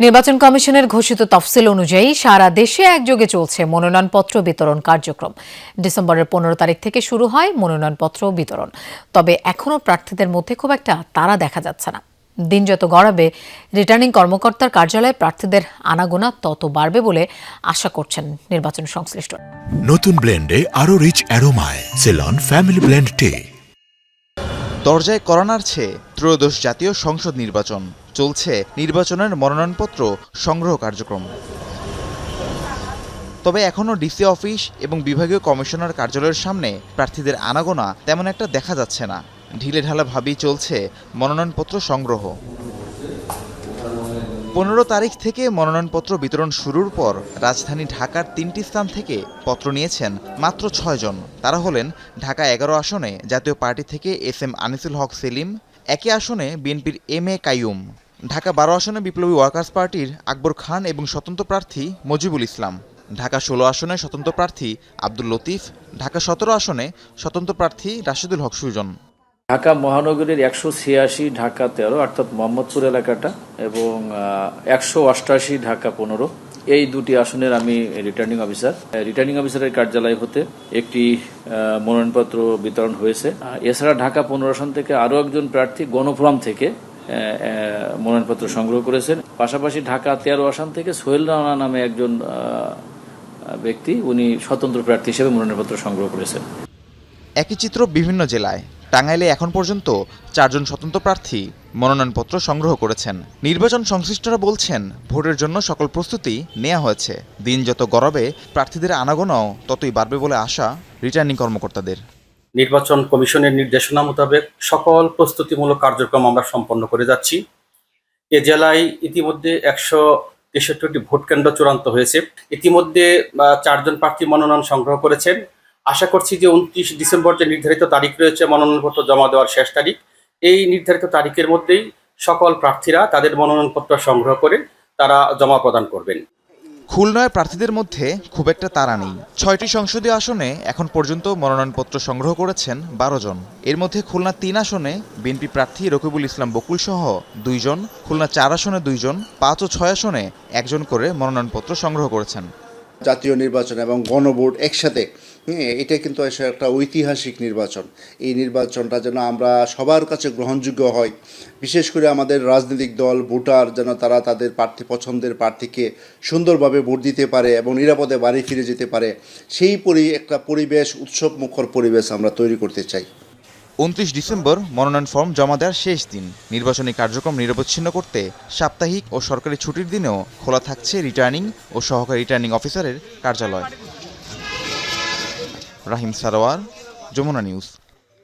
নির্বাচন কমিশনের ঘোষিত তফসিল অনুযায়ী সারা দেশে একযোগে চলছে মনোনয়নপত্র বিতরণ কার্যক্রম। ডিসেম্বরের পনেরো তারিখ থেকে শুরু হয় মনোনয়নপত্র বিতরণ। তবে এখনও প্রার্থীদের মধ্যে খুব একটা তারা দেখা যাচ্ছে না। দিন যত গড়াবে রিটার্নিং কর্মকর্তার কার্যালয়ে প্রার্থীদের আনাগোনা তত বাড়বে বলে আশা করছেন নির্বাচন সংশ্লিষ্ট নতুন ব্লেন্ডে আরও রিচ অ্যারোমায় সেলন ফ্যামিলি ব্লেন্ড টে দরজায় করোনার চেয়ে ত্রয়োদশ জাতীয় সংসদ নির্বাচন। চলছে নির্বাচনের মনোনয়নপত্র সংগ্রহ কার্যক্রম। তবে এখনও ডিসি অফিস এবং বিভাগীয় কমিশনার কার্যালয়ের সামনে প্রার্থীদের আনাগোনা তেমন একটা দেখা যাচ্ছে না। ঢিলে ঢালাভাবেই চলছে মনোনয়নপত্র সংগ্রহ। পনেরো তারিখ থেকে মনোনয়নপত্র বিতরণ শুরুর পর রাজধানী ঢাকার তিনটি স্থান থেকে পত্র নিয়েছেন মাত্র ছয়জন তারা হলেন ঢাকা এগারো আসনে জাতীয় পার্টি থেকে এস এম আনিসুল হক সেলিম, একই আসনে বিএনপির এম এ কাইয়ুম। ঢাকা বারো আসনে বিপ্লবী ওয়ার্কার্স পার্টির আকবর খান এবং স্বতন্ত্র প্রার্থী মজিবুল ইসলাম। ঢাকা ষোলো আসনে স্বতন্ত্র প্রার্থী আব্দুল লতিফ, ঢাকা সতেরো আসনে স্বতন্ত্র প্রার্থী রাশেদুল হক সুজন। ঢাকা মহানগরীর একশো ছিয়াশি, ঢাকা তেরো, অর্থাৎ মোহাম্মদপুর এলাকাটা, এবং একশো অষ্টাশি, ঢাকা পনেরো। এই দুটি আসনের আমি রিটার্নিং অফিসার রিটার্নিং অফিসারের কার্যালয় হতে একটি মনোনয়নপত্র বিতরণ হয়েছে। এছাড়া ঢাকা পনেরো আসন থেকে আরও একজন প্রার্থী গণফোরাম থেকে মনোনয়নপত্র সংগ্রহ করেছেন। পাশাপাশি ঢাকা তেরো আসন থেকে সোহেল রানা নামে একজন ব্যক্তি, উনি স্বতন্ত্র প্রার্থী হিসেবে মনোনয়নপত্র সংগ্রহ করেছেন। একই চিত্র বিভিন্ন জেলায়। টাঙ্গাইলে এখন পর্যন্ত চারজন স্বতন্ত্র প্রার্থী মনোনয়নপত্র সংগ্রহ করেছেন। নির্বাচন সংশ্লিষ্টরা বলছেন, ভোটের জন্য সকল প্রস্তুতি নেওয়া হয়েছে। দিন যত গরবে, প্রার্থীদের আনাগোনাও ততই বাড়বে বলে আশা রিটার্নিং কর্মকর্তাদের। নির্বাচন কমিশনের নির্দেশনা মোতাবেক সকল প্রস্তুতিমূলক কার্যক্রম আমরা সম্পন্ন করে যাচ্ছি। এ জেলায় ইতিমধ্যে একশো তেষট্টিটি ভোট কেন্দ্র চূড়ান্ত হয়েছে। ইতিমধ্যে চারজন প্রার্থী মনোনয়ন সংগ্রহ করেছেন। আশা করছি যে উনত্রিশ ডিসেম্বর যে নির্ধারিত তারিখ রয়েছে, মনোনয়নপত্র জমা দেওয়ার শেষ তারিখ, এই নির্ধারিত তারিখের মধ্যেই সকল প্রার্থীরা তাদের মনোনয়নপত্র সংগ্রহ করে তারা জমা প্রদান করবেন। খুলনায় প্রার্থীদের মধ্যে খুব একটা তারা নেই। ছয়টি সংসদীয় আসনে এখন পর্যন্ত মনোনয়নপত্র সংগ্রহ করেছেন বারো জন। এর মধ্যে খুলনা তিন আসনে বিএনপি প্রার্থী রকিবুল ইসলাম বকুল সহ দুইজন খুলনা চার আসনে দুইজন পাঁচ ও ছয় আসনে একজন করে মনোনয়নপত্র সংগ্রহ করেছেন। জাতীয় নির্বাচন এবং গণভোট একসাথে এটা কিন্তু একটা ঐতিহাসিক নির্বাচন। এই নির্বাচনটা যেন আমরা সবার কাছে গ্রহণযোগ্য হয়। বিশেষ করে আমাদের রাজনৈতিক দল, ভোটার যেন তারা তাদের প্রার্থী, পছন্দের প্রার্থীকে সুন্দরভাবে ভোট দিতে পারে এবং নিরাপদে বাড়ি ফিরে যেতে পারে, সেই পরি একটা পরিবেশ উৎসব মুখর পরিবেশ আমরা তৈরি করতে চাই। উনত্রিশ ডিসেম্বর মনোনয়ন ফর্ম জমা দেওয়ার শেষ দিন। নির্বাচনী কার্যক্রম নিরবচ্ছিন্ন করতে সাপ্তাহিক ও সরকারি ছুটির দিনেও খোলা থাকছে রিটার্নিং ও সহকারী রিটার্নিং অফিসারের কার্যালয়। রাহিম সারোয়ার, যমুনা নিউজ।